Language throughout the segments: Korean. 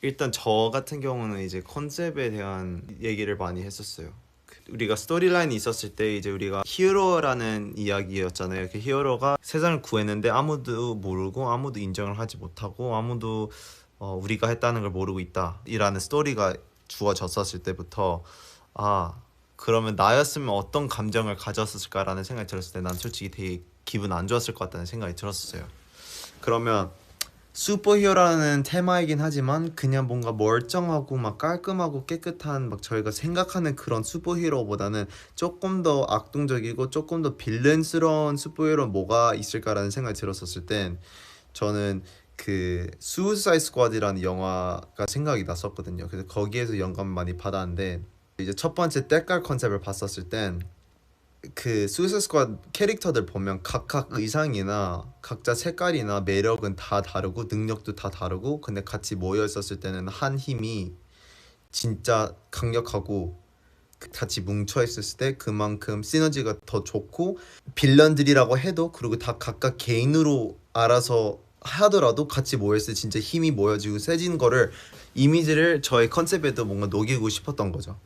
일단 저 같은 경우는 이제 컨셉에 대한 얘기를 많이 했었어요. 우리가 스토리라인이 있었을 때 이제 우리가 히어로라는 이야기였잖아요. 그 히어로가 세상을 구했는데 아무도 모르고 아무도 인정을 하지 못하고 아무도 어, 우리가 했다는 걸 모르고 있다 이라는 스토리가 주어졌었을 때부터 아 그러면 나였으면 어떤 감정을 가졌을까라는 생각이 들었을 때 난 솔직히 되게 기분 안 좋았을 것 같다는 생각이 들었어요. 그러면 슈퍼히어로라는 테마이긴 하지만 그냥 뭔가 멀쩡하고 막 깔끔하고 깨끗한 막 저희가 생각하는 그런 슈퍼히어로보다는 조금 더 악동적이고 조금 더 빌런스러운 슈퍼히어로 뭐가 있을까라는 생각이 들었었을 땐 저는 그 수사이 스쿼드라는 영화가 생각이 났었거든요. 그래서 거기에서 영감을 많이 받았는데 이제 첫 번째 때깔 컨셉을 봤었을 땐 그 수이스 스쿼드 캐릭터들 보면 각각 의상이나 각자 색깔이나 매력은 다 다르고 능력도 다 다르고 근데 같이 모여 있었을 때는 한 힘이 진짜 강력하고 그 같이 뭉쳐 있었을 때 그만큼 시너지가 더 좋고 빌런들이라고 해도 그리고 다 각각 개인으로 알아서 하더라도 같이 모였을 때 진짜 힘이 모여지고 세진 거를 이미지를 저의 컨셉에도 뭔가 녹이고 싶었던 거죠.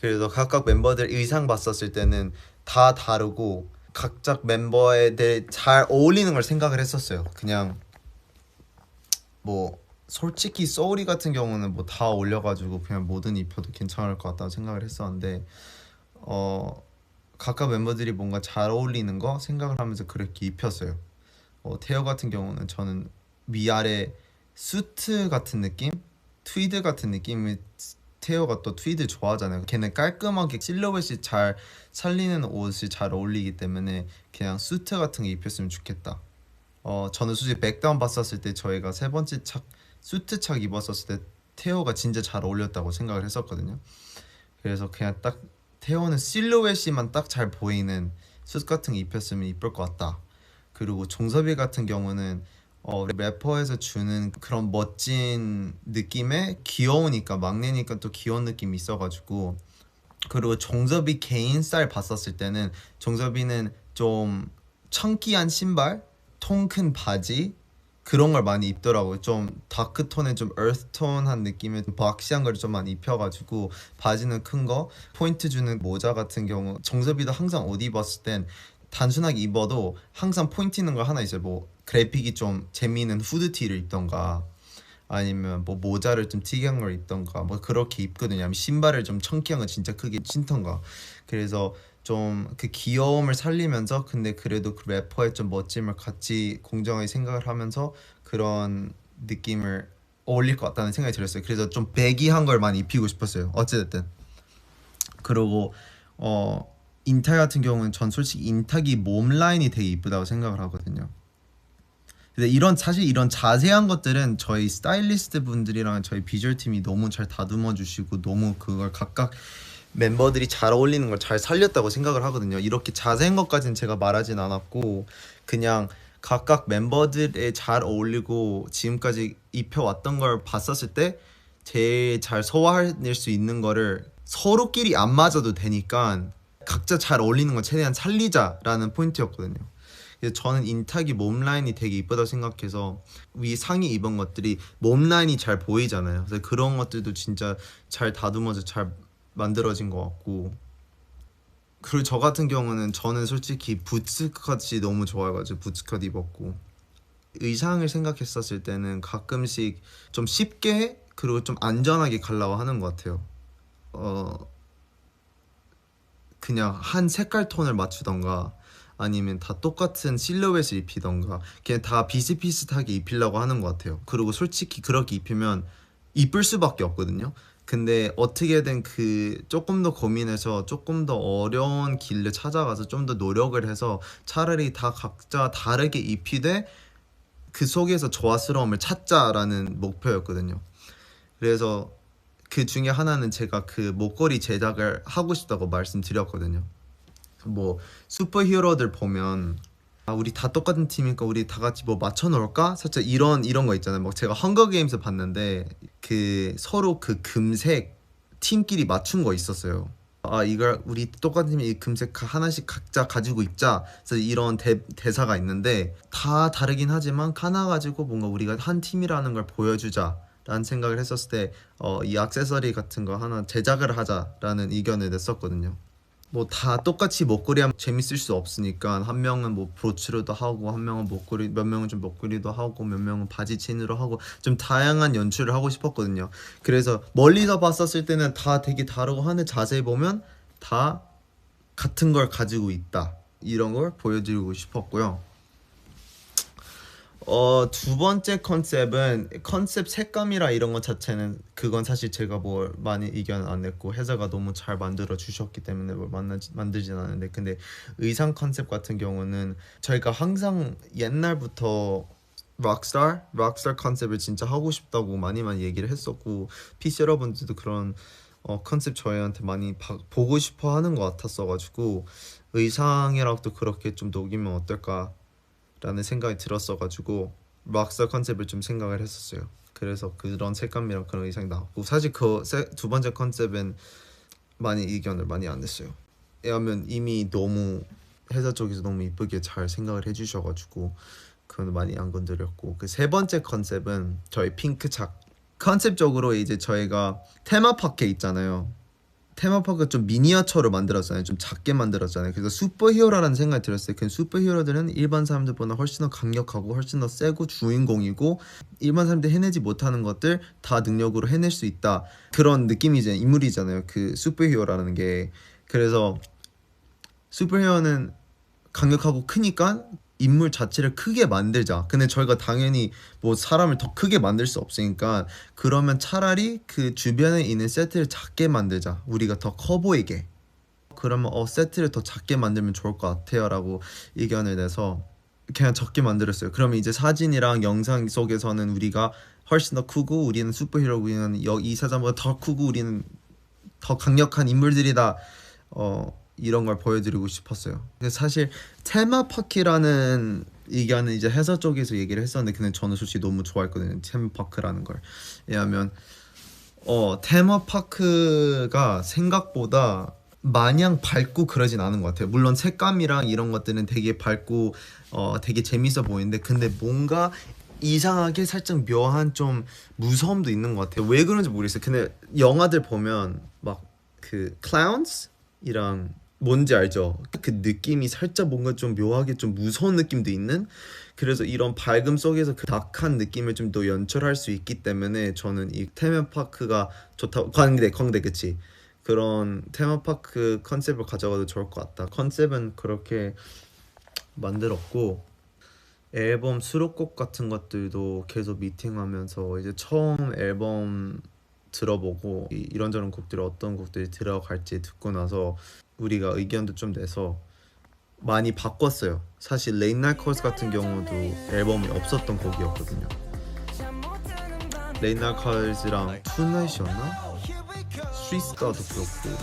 그래서 각각 멤버들 의상 봤었을 때는 다 다르고 각자 멤버에 대해 잘 어울리는 걸 생각을 했었어요. 그냥 뭐 솔직히 소울이 같은 경우는 뭐 다 올려가지고 그냥 뭐든 입혀도 괜찮을 것 같다는 생각을 했었는데 어 각각 멤버들이 뭔가 잘 어울리는 거 생각을 하면서 그렇게 입혔어요. 어, 태어 같은 경우는 저는 위아래 수트 같은 느낌, 트위드 같은 느낌이 태어가 또 트위드 좋아하잖아요. 걔는 깔끔하게 실루엣이 잘 살리는 옷이 잘 어울리기 때문에 그냥 수트 같은 게 입혔으면 좋겠다. 어 저는 솔직히 백다운 봤었을 때 저희가 세 번째 착 수트 착 입었었을 때 태호가 진짜 잘 어울렸다고 생각을 했었거든요. 그래서 그냥 딱 태호는 실루엣이만 딱 잘 보이는 수트 같은 게 입혔으면 이쁠 것 같다. 그리고 종섭이 같은 경우는 어, 래퍼에서 주는 그런 멋진 느낌에 귀여우니까 막내니까 또 귀여운 느낌이 있어가지고 그리고 종섭이 개인 스타일 봤었을 때는 종섭이는 좀 청기한 신발, 통 큰 바지 그런 걸 많이 입더라고요. 좀 다크 톤에 좀 earth 톤한 느낌의 좀 박시한 걸 좀 많이 입혀가지고 바지는 큰 거, 포인트 주는 모자 같은 경우 정섭이도 항상 옷 입었을 땐 단순하게 입어도 항상 포인트 있는 거 하나 있어요. 뭐 그래픽이 좀 재미있는 후드티를 입던가 아니면 뭐 모자를 좀 특이한 걸 입던가 뭐 그렇게 입거든요. 아니면 신발을 좀 청키한 거 진짜 크게 신던가. 그래서 좀 그 귀여움을 살리면서 근데 그래도 그 래퍼의 좀 멋짐을 같이 공정하게 생각을 하면서 그런 느낌을 어울릴 것 같다는 생각이 들었어요. 그래서 좀 배기한 걸 많이 입히고 싶었어요. 어찌됐든. 그리고 어 인타 같은 경우는 전 솔직히 인탁이 몸 라인이 되게 이쁘다고 생각을 하거든요. 근데 이런 사실 이런 자세한 것들은 저희 스타일리스트 분들이랑 저희 비주얼 팀이 너무 잘 다듬어 주시고 너무 그걸 각각 멤버들이 잘 어울리는 걸 잘 살렸다고 생각을 하거든요. 이렇게 자세한 것까지는 제가 말하진 않았고 그냥 각각 멤버들에 잘 어울리고 지금까지 입혀왔던 걸 봤었을 때 제일 잘 소화해낼 수 있는 거를 서로끼리 안 맞아도 되니까 각자 잘 어울리는 건 최대한 살리자라는 포인트였거든요. 저는 인탁이 몸 라인이 되게 이쁘다 생각해서 위 상의 입은 것들이 몸 라인이 잘 보이잖아요. 그래서 그런 것들도 진짜 잘 다듬어져 잘 만들어진 것 같고 그리고 저 같은 경우는 저는 솔직히 부츠컷이 너무 좋아가지고 부츠컷 입었고 의상을 생각했었을 때는 가끔씩 좀 쉽게 그리고 좀 안전하게 가려고 하는 것 같아요. 어 그냥 한 색깔 톤을 맞추던가 아니면 다 똑같은 실루엣을 입히던가 그냥 다 비슷비슷하게 입히려고 하는 것 같아요. 그리고 솔직히 그렇게 입히면 이쁠 수밖에 없거든요. 근데 어떻게든 그 조금 더 고민해서 조금 더 어려운 길을 찾아가서 좀 더 노력을 해서 차라리 다 각자 다르게 입히되 그 속에서 조화스러움을 찾자라는 목표였거든요. 그래서 그 중에 하나는 제가 그 목걸이 제작을 하고 싶다고 말씀드렸거든요. 뭐 슈퍼히어로들 보면 아 우리 다 똑같은 팀이니까 우리 다 같이 뭐 맞춰 놓을까? 살짝 이런 이런 거 있잖아요. 막 제가 헝거 게임스 봤는데 그 서로 그 금색 팀끼리 맞춘 거 있었어요. 아 이걸 우리 똑같은 팀이 이 금색 하나씩 각자 가지고 입자. 그래서 이런 대, 대사가 있는데 다 다르긴 하지만 하나 가지고 뭔가 우리가 한 팀이라는 걸 보여주자. 라는 생각을 했었을 때 어, 이 액세서리 같은 거 하나 제작을 하자라는 의견을 냈었거든요. 뭐 다 똑같이 목걸이 하면 재밌을 수 없으니까 한 명은 뭐 브로치로도 하고 한 명은 목걸이 몇 명은 좀 목걸이도 하고 몇 명은 바지 체인으로 하고 좀 다양한 연출을 하고 싶었거든요. 그래서 멀리서 봤었을 때는 다 되게 다르고 하는데 자세히 보면 다 같은 걸 가지고 있다 이런 걸 보여드리고 싶었고요. 어, 두 번째 컨셉은 컨셉 색감이라 이런 것 자체는 그건 사실 제가 뭘 많이 의견 안 냈고 해자가 너무 잘 만들어 주셨기 때문에 뭘 만나, 만들진 않았는데 근데 의상 컨셉 같은 경우는 저희가 항상 옛날부터 락스타 락스타 컨셉을 진짜 하고 싶다고 많이 많이 얘기를 했었고 PC 여러분들도 그런 어, 컨셉 저희한테 많이 봐- 보고 싶어 하는 것 같았어가지고 의상이랑도 그렇게 좀 녹이면 어떨까 라는 생각이 들었어가지고 락스타 컨셉을 좀 생각을 했었어요. 그래서 그런 색감이랑 그런 의상이 나왔고 사실 그 두 번째 컨셉은 많이 의견을 많이 안 냈어요. 왜냐하면 이미 너무 회사 쪽에서 너무 이쁘게 잘 생각을 해주셔가지고 그건 많이 안 건드렸고 그 세 번째 컨셉은 저희 핑크 착 컨셉적으로 이제 저희가 테마파크에 있잖아요. 테마파크 좀 미니어처로 만들었잖아요. 좀 작게 만들었잖아요. 그래서 슈퍼히어로라는 생각이 들었어요. 그 슈퍼히어로들은 일반 사람들보다 훨씬 더 강력하고 훨씬 더 세고 주인공이고 일반 사람들이 해내지 못하는 것들 다 능력으로 해낼 수 있다. 그런 느낌이잖아요. 인물이잖아요. 그 슈퍼히어로라는 게. 그래서 슈퍼히어로는 강력하고 크니까 인물 자체를 크게 만들자. 근데 저희가 당연히 뭐 사람을 더 크게 만들 수 없으니까 그러면 차라리 그 주변에 있는 세트를 작게 만들자. 우리가 더 커 보이게. 그러면 어 세트를 더 작게 만들면 좋을 것 같아요라고 의견을 내서 그냥 적게 만들었어요. 그러면 이제 사진이랑 영상 속에서는 우리가 훨씬 더 크고 우리는 슈퍼히어로 우리는 여- 이 사람보다 더 크고 우리는 더 강력한 인물들이다. 어 이런 걸 보여드리고 싶었어요. 근데 사실 테마파크라는 의견은 이제 회사 쪽에서 얘기를 했었는데 근데 저는 솔직히 너무 좋아했거든요. 테마파크라는 걸. 왜냐하면 어 테마파크가 생각보다 마냥 밝고 그러진 않은 것 같아요. 물론 색감이랑 이런 것들은 되게 밝고 어 되게 재밌어 보이는데 근데 뭔가 이상하게 살짝 묘한 좀 무서움도 있는 것 같아요. 왜 그런지 모르겠어요. 근데 영화들 보면 막 그 클라운스 이랑 뭔지 알죠? 그 느낌이 살짝 뭔가 좀 묘하게 좀 무서운 느낌도 있는? 그래서 이런 밝음 속에서 그 다크한 느낌을 좀 더 연출할 수 있기 때문에 저는 이 테마파크가 좋다고 광대 광대 그치? 그런 테마파크 컨셉을 가져가도 좋을 것 같다. 컨셉은 그렇게 만들었고 앨범 수록곡 같은 것들도 계속 미팅하면서 이제 처음 앨범 들어보고 이- 이런저런 곡들이 어떤 곡들이 들어갈지 듣고 나서 우리가 의견도 좀 내서 많이 바꿨어요. 사실 레인날 컬스 같은 경우도 앨범이 없었던 곡이었거든요. 레인날 컬스랑 투나잇이었나? 스트리트스타도 그렇고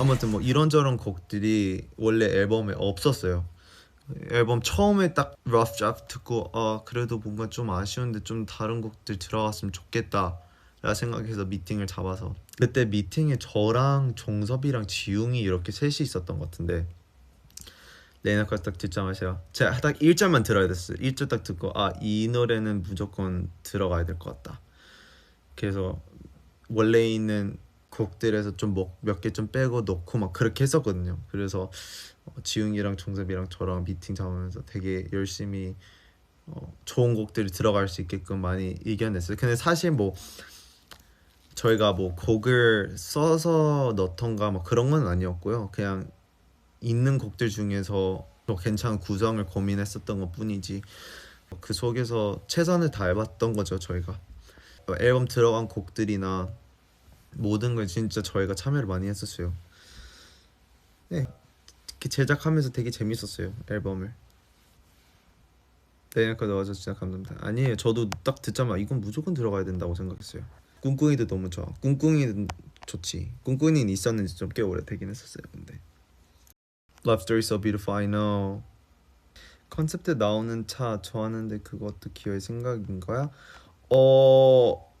아무튼 뭐 이런저런 곡들이 원래 앨범에 없었어요. 앨범 처음에 딱 러프 드래프트 듣고 아 그래도 뭔가 좀 아쉬운데 좀 다른 곡들 들어갔으면 좋겠다 라 생각해서 미팅을 잡아서. 그때 미팅에 저랑 종섭이랑 지웅이 이렇게 셋이 있었던 것 같은데. 레이나까지 딱 듣자마자 제가 딱 1절만 들어야 됐어요 1절 딱 듣고 아 이 노래는 무조건 들어가야 될 것 같다. 그래서 원래 있는 곡들에서 좀 몇 개 좀 빼고 넣고 막 그렇게 했었거든요. 그래서 어, 지웅이랑 종섭이랑 저랑 미팅 잡으면서 되게 열심히 어, 좋은 곡들이 들어갈 수 있게끔 많이 의견냈어요. 근데 사실 뭐 저희가 뭐 곡을 써서 넣던가 뭐 그런 건 아니었고요. 그냥 있는 곡들 중에서 더 괜찮은 구성을 고민했었던 것 뿐이지 그 속에서 최선을 다해봤던 거죠 저희가 어, 앨범 들어간 곡들이나 모든 걸 진짜 저희가 참여를 많이 했었어요. 네, 제작하면서 되게 재밌었어요 앨범을. 내년까 나와서 진짜 감사합니다. 아니에요. 저도 딱 듣자마자 이건 무조건 들어가야 된다고 생각했어요. 꿍꿍이도 너무 좋아. 꿍꿍이는 좋지. 꿍꿍이는 있었는지 좀 꽤 오래 되긴 했었어요. 근데 Love Story So Beautiful I know. 컨셉트 나오는 차 좋아하는데 그것도 기어의 생각인 거야? 어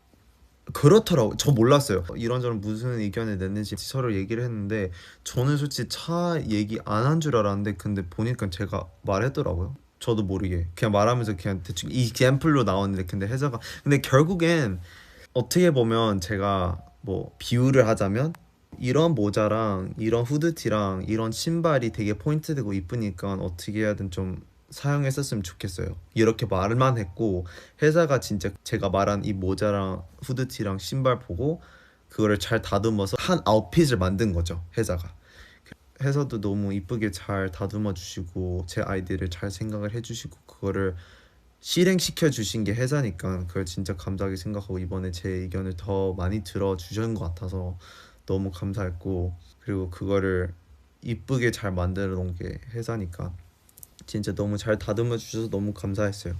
그렇더라고. 저 몰랐어요. 이런저런 무슨 의견을 냈는지 서로 얘기를 했는데 저는 솔직히 차 얘기 안 한 줄 알았는데 근데 보니까 제가 말했더라고요. 저도 모르게 그냥 말하면서 그냥 대충 이 샘플로 나왔는데 근데 혜자가 근데 결국엔 어떻게 보면 제가 뭐 비유를 하자면 이런 모자랑 이런 후드티랑 이런 신발이 되게 포인트 되고 이쁘니까 어떻게 해야든 좀 사용했었으면 좋겠어요. 이렇게 말만 했고 회사가 진짜 제가 말한 이 모자랑 후드티랑 신발 보고 그거를 잘 다듬어서 한 아웃핏을 만든 거죠. 회사가. 회사도 너무 이쁘게 잘 다듬어 주시고 제 아이디를 잘 생각을 해 주시고 그거를 실행시켜 주신 게 회사니까 그걸 진짜 감사하게 생각하고 이번에 제 의견을 더 많이 들어 주신 것 같아서 너무 감사했고 그리고 그거를 이쁘게 잘 만들어 놓은 게 회사니까 진짜 너무 잘 다듬어 주셔서 너무 감사했어요.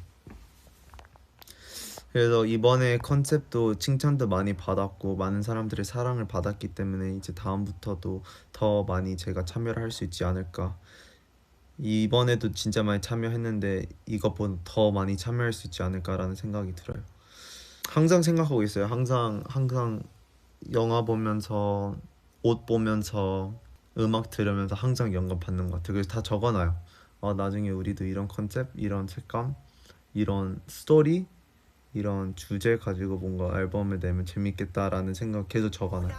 그래서 이번에 컨셉도 칭찬도 많이 받았고 많은 사람들의 사랑을 받았기 때문에 이제 다음부터도 더 많이 제가 참여를 할 수 있지 않을까. 이번에도 진짜 많이 참여했는데 이것보다 더 많이 참여할 수 있지 않을까라는 생각이 들어요. 항상 생각하고 있어요. 항상 항상 영화 보면서 옷 보면서 음악 들으면서 항상 영감 받는 것 같아요. 그래서 다 적어놔요. 어, 나중에 우리도 이런 컨셉, 이런 색감, 이런 스토리, 이런 주제 가지고 뭔가 앨범을 내면 재밌겠다라는 생각 계속 적어놔요.